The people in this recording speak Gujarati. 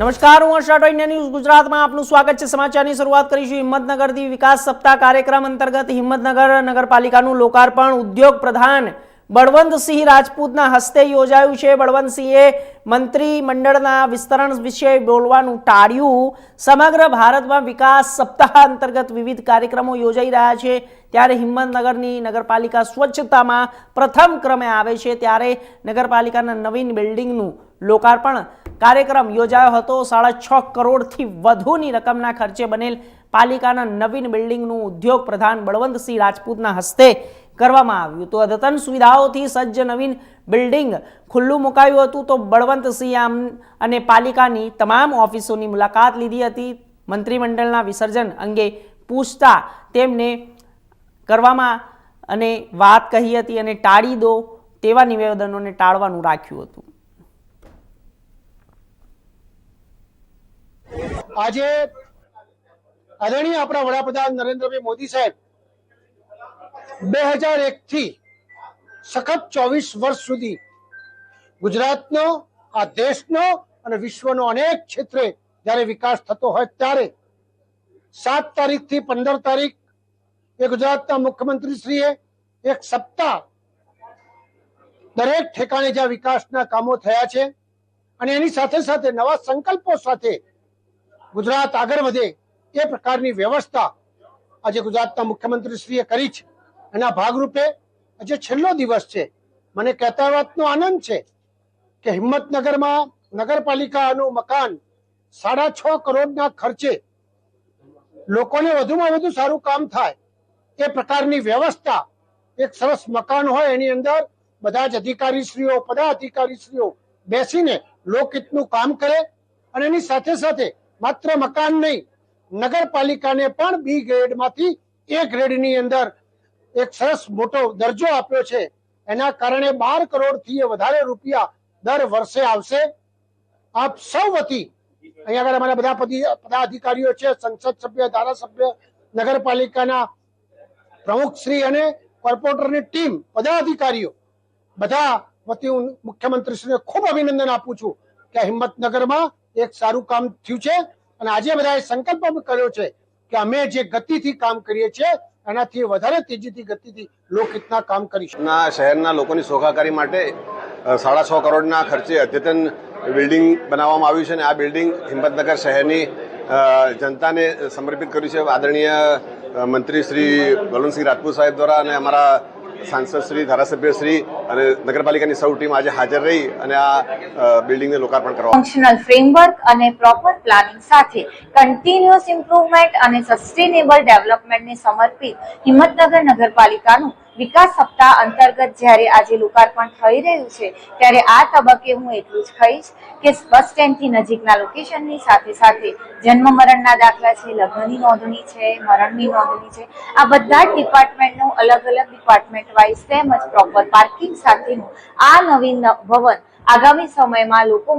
નમસ્કાર, હું હર્ષ રાઠોડ ઇન્ડિયા ન્યૂઝ ગુજરાતમાં આપનું સ્વાગત છે. સમાચારની શરૂઆત કરીશું હિંમતનગરથી વિકાસ સપ્તાહ કાર્યક્રમ અંતર્ગત હિંમતનગર નગરપાલિકાનું લોકાર્પણ. ઉદ્યોગ પ્રધાન બળવંતસિંહ રાજપૂતના હસ્તે યોજાયું છે. બળવંતસિંહે મંત્રી મંડળના વિસ્તરણ વિશે બોલવાનું ટાળ્યું. સમગ્ર ભારતમાં વિકાસ સપ્તાહ અંતર્ગત વિવિધ કાર્યક્રમો યોજાઈ રહ્યા છે. ત્યારે હિંમતનગરની નગરપાલિકા સ્વચ્છતામાં પ્રથમ ક્રમે આવે છે. ત્યારે નગરપાલિકાના નવીન બિલ્ડિંગનું લોકાર્પણ કાર્યક્રમ યોજાયો હતો. સાડા છ કરોડથી વધુની રકમના ખર્ચે બનેલ પાલિકાના નવીન બિલ્ડિંગનું ઉદ્યોગ પ્રધાન બળવંતસિંહ રાજપૂતના હસ્તે કરવામાં આવ્યું તો અદ્યતન સુવિધાઓથી સજ્જ નવીન બિલ્ડિંગ ખુલ્લું મુકાયું હતું તો બળવંતસિંહ આમ અને પાલિકાની તમામ ઓફિસોની મુલાકાત લીધી હતી. મંત્રીમંડળના વિસર્જન અંગે પૂછતા તેમને કરવામાં અને વાત કહી હતી અને ટાળી દો તેવા નિવેદનોને ટાળવાનું રાખ્યું હતું. આજે આદરણીય આપણા વડાપ્રધાન નરેન્દ્રભાઈ મોદી સાહેબ બે હજાર એક થી સખત ચોવીસ વર્ષ સુધી ગુજરાતનો, આ દેશનો અને વિશ્વનો અનેક ક્ષેત્રે જ્યારે વિકાસ થતો હોય ત્યારે સાત તારીખથી પંદર તારીખ એ ગુજરાતના મુખ્યમંત્રી શ્રીએ એક સપ્તાહ દરેક ઠેકાણે જ્યાં વિકાસના કામો થયા છે અને એની સાથે સાથે નવા સંકલ્પો સાથે ગુજરાત આગળ વધે એ પ્રકારની વ્યવસ્થા આજે ગુજરાતના મુખ્યમંત્રીશ્રીએ કરી છે. એના ભાગરૂપે આજે છેલ્લો દિવસ છે. મને કહેતા વાતનો આનંદ છે કે હિંમતનગરમાં નગરપાલિકાનું મકાન સાડા છ કરોડના ખર્ચે લોકોને વધુમાં વધુ સારું કામ થાય એ પ્રકારની વ્યવસ્થા એક સરસ મકાન હોય એની અંદર બધા જ અધિકારીશ્રીઓ, પદાધિકારીશ્રીઓ બેસીને લોકહિતનું કામ કરે અને એની સાથે સાથે માત્ર મકાન નહીં, નગરપાલિકાને પણ બી ગ્રેડમાંથી એ ગ્રેડની અંદર એક સરસ મોટો દરજ્જો આપ્યો છે. એના કારણે બાર કરોડથી વધારે રૂપિયા દર વર્ષે આવશે. આપ સૌ વતી અહીંયા આગળ અમારા બધા પદી- પદાધિકારીઓ છે, સંસદ સભ્ય, ધારાસભ્ય, નગરપાલિકાના પ્રમુખ શ્રી અને કોર્પોરેટરની ટીમ, પદાધિકારીઓ, બધા વતી હું મુખ્યમંત્રીશ્રીને ખૂબ અભિનંદન આપું છું કે હિંમતનગરમાં એક સારું કામ થયું છે. અને આજે બધાએ સંકલ્પ કર્યો છે કે અમે જે ગતિથી કામ કરીએ છીએ, એનાથી વધારે તેજીથી ગતિથી લોકહિતના કામ કરીશું. ના, શહેરના લોકોની સોખાકારી માટે સાડા છ કરોડના ખર્ચે અદ્યતન બિલ્ડિંગ બનાવવામાં આવ્યું છે અને આ બિલ્ડિંગ હિંમતનગર શહેરની જનતાને સમર્પિત કર્યું છે. આદરણીય મંત્રી શ્રી બલવંતસિંહ રાજપૂત સાહેબ દ્વારા અને અમારા ધારાસભ્ય શ્રી અને નગરપાલિકાની સૌ ટીમ આજે હાજર રહી અને આ બિલ્ડિંગને લોકાર્પણ કરવા. ફંક્શનલ ફ્રેમવર્ક અને પ્રોપર પ્લાનિંગ સાથે કન્ટિન્યુઅસ ઇમ્પ્રુવમેન્ટ અને સસ્ટેનેબલ ડેવલપમેન્ટને સમર્પિત હિંમતનગર નગરપાલિકાનું વિકાસ સપ્તાહ અંતર્ગત જ્યારે આજે લોકાર્પણ થઈ રહ્યું છે, ત્યારે આ તબક્કે હું એટલું જ કહીશ કે બસ સ્ટેન્ડથી નજીકના લોકેશનની સાથે સાથે જન્મ મરણના દાખલા છે, લગ્નની નોંધણી છે, મરણની નોંધણી છે, આ બધા જ ડિપાર્ટમેન્ટનું અલગ અલગ ડિપાર્ટમેન્ટ વાઇઝ તેમજ પ્રોપર પાર્કિંગ સાથેનું આ નવીન ભવન આગામી સમયમાં લોકો